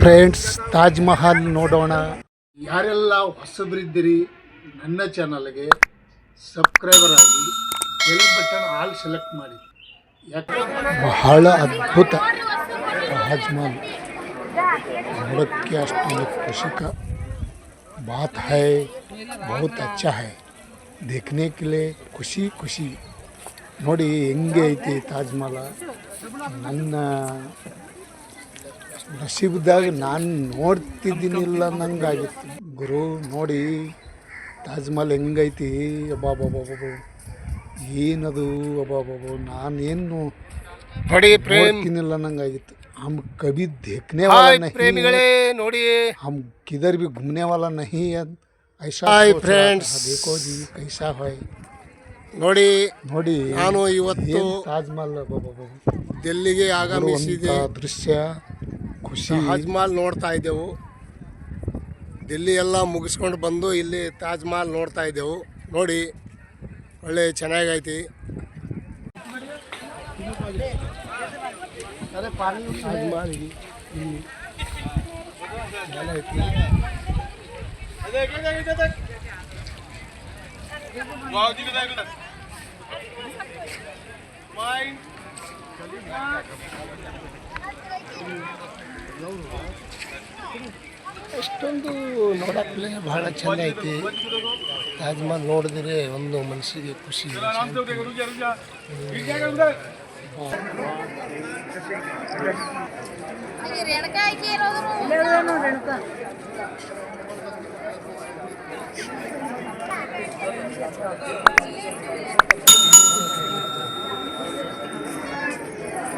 Friends Taj Mahal ನೋಡೋಣ ಯಾರೆಲ್ಲ ಹೊಸಬರಿದ್ದೀರಿ ನನ್ನ ಚಾನಲ್ಗೆ ಸಬ್ಸ್ಕ್ರೈಬರ್ ಆಗಿ ಬೆಲ್ ಬಟನ್ ಆಲ್ ಸೆಲೆಕ್ಟ್ ಮಾಡಿ ಯಾಕೆ ಬಹಳ ಅದ್ಭುತ ತಾಜ್ ಮಹಲ್ ನೋಡೋಕ್ಕೆ ಅಷ್ಟು ಖುಷಿ का बात है बहुत अच्छा है देखने के लिए ಖುಷಿ ಖುಷಿ ನೋಡಿ ಹೆಂಗೆ ಐತಿ ತಾಜ್ ಮಹಲ್ ನನ್ನ ನಸೀಬ್ದಾಗ ನಾನು ನೋಡ್ತಿದ್ದೀನಿಲ್ಲ ನಂಗಾಗಿತ್ತು. ಗುರು ನೋಡಿ ತಾಜ್ ಮಹಲ್ ಹೆಂಗೈತಿ? ಬಾಬು ಏನದು? ಅಬ್ಬಾಬಾಬು ನಾನೇನು ಬಡಿ ಪ್ರೇಮಿನಿಲ್ಲ ನಂಗಾಗಿತ್ತು. ಹಮ್ ಕಬಿ ದೇಖನೆ ಪ್ರೇಮಿಗಳೇ ನೋಡಿ. ಹಮ್ ಕಿದರ್ ಬಿ ಗುಮ್ನೆ ವಾಲ ನಹಿ ಐಶಾ ಹಾಯ್ ಫ್ರೆಂಡ್ಸ್. ದೇಖೋ ಕೈಸಾ ಹಾಯ್. ನೋಡಿ ನೋಡಿ ನಾನು ಇವತ್ತು ತಾಜ್ಮಹಲ್ ಮಹಲ್ ಅಬ್ಬಾಬಾಬು ದೆಲ್ಲಿಗೆ ಆಗಮಿಸಿದೆ. ದೃಶ್ಯ. ಖುಷಿ. ತಾಜ್ ಮಹಲ್ ನೋಡ್ತಾ ಇದ್ದೆವು. ದಿಲ್ಲಿ ಎಲ್ಲ ಮುಗಿಸ್ಕೊಂಡು ಬಂದು ಇಲ್ಲಿ ತಾಜ್ ಮಹಲ್ ನೋಡ್ತಾ ಇದ್ದೆವು. ನೋಡಿ ಒಳ್ಳೆ ಚೆನ್ನಾಗೈತಿ. ತಾಜ್ ಮಹಲ್ ಎಷ್ಟೊಂದು ನೋಡಕ್ಕೆ ಬಹಳ ಚಂದ ಐತಿ. ತಾಜ್ ಮಹಲ್ ನೋಡಿದ್ರೆ ಒಂದು ಮನಸ್ಸಿಗೆ ಖುಷಿ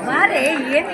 ಬಾರೆ ಏನು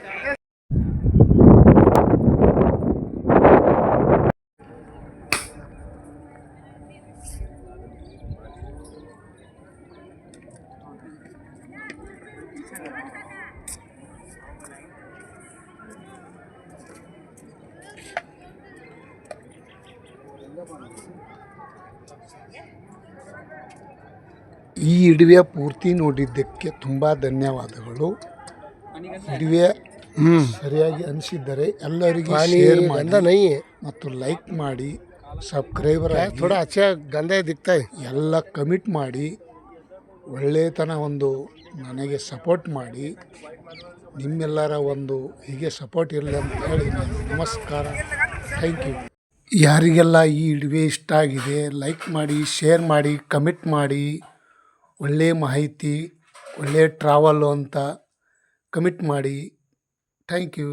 ಈ ಇಡುವೆ ಪೂರ್ತಿ ನೋಡಿದ್ದಕ್ಕೆ ತುಂಬ ಧನ್ಯವಾದಗಳು. ಇಡುವೆ ಸರಿಯಾಗಿ ಅನಿಸಿದ್ದರೆ ಎಲ್ಲರಿಗೂ ಶೇರ್ ಮಾಡಿ ಮತ್ತು ಲೈಕ್ ಮಾಡಿ ಸಬ್ಸ್ಕ್ರೈಬರ್ ಆಗಿ ಥೋಡಾ ಅಚ್ಚಾ ಗಂಧ ದಿಕ್ತಾ. ಎಲ್ಲ ಕಮಿಟ್ ಮಾಡಿ ಒಳ್ಳೆಯತನ ಒಂದು ನನಗೆ ಸಪೋರ್ಟ್ ಮಾಡಿ ನಿಮ್ಮೆಲ್ಲರ ಒಂದು ಹೀಗೆ ಸಪೋರ್ಟ್ ಇರಲಿ ಅಂತ ಹೇಳಿ ನಮಸ್ಕಾರ. ಥ್ಯಾಂಕ್ ಯು ಯಾರಿಗೆಲ್ಲ ಈ ಇಡುವೆ ಇಷ್ಟ ಆಗಿದೆ ಲೈಕ್ ಮಾಡಿ ಶೇರ್ ಮಾಡಿ ಕಮಿಟ್ ಮಾಡಿ ಒಳ್ಳೆಯ ಮಾಹಿತಿ ಒಳ್ಳೆಯ ಟ್ರಾವಲ್ಲು ಅಂತ ಕಮಿಟ್ ಮಾಡಿ ಥ್ಯಾಂಕ್ ಯು